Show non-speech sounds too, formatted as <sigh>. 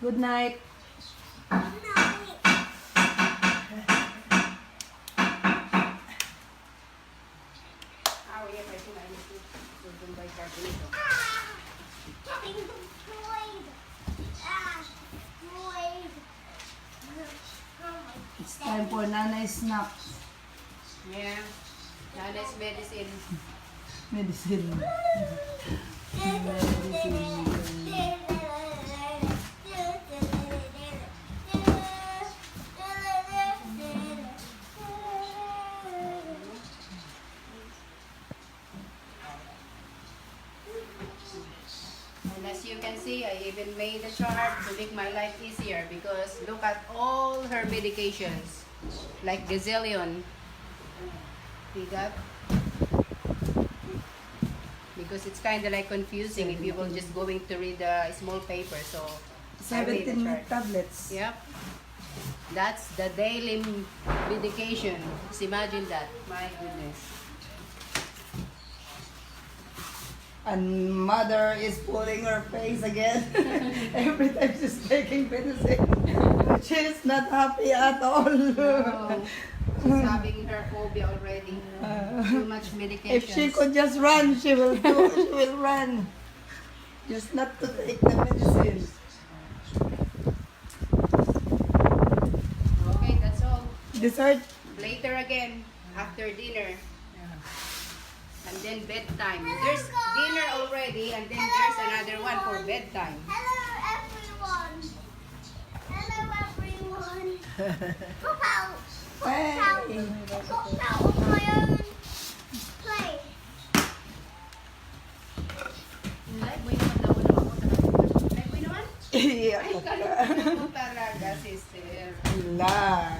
Oh night. It's time for nanay snack. Yeah. Nana's medicine. Medicine. Medicine. As you can see, I even made a chart to make my life easier because look at all her medications. Like gazillion. We got because it's kind of like confusing if you will just going to read a small paper. So I made a 17 chart. tablets. Yep. That's the daily medication. Just imagine that. My goodness. And mother is pulling her face again. <laughs> Every time she's taking medicine. <laughs> She's not happy at all. Oh, <laughs> she's having her phobia already. Uh, Too much medication. If she could just run, she will do, she will run. Just not to take the medicine. Okay, that's all. Dessert. Later again, after dinner. Then bedtime. There's dinner already, and then there's another one for bedtime. Hello everyone. Hello everyone. <laughs> Pop out. Hey. Pop out of my own place. Live mo yung daw na ako. Live mo naman? Yeah. Ay, kalimutan mo talaga, sister. La.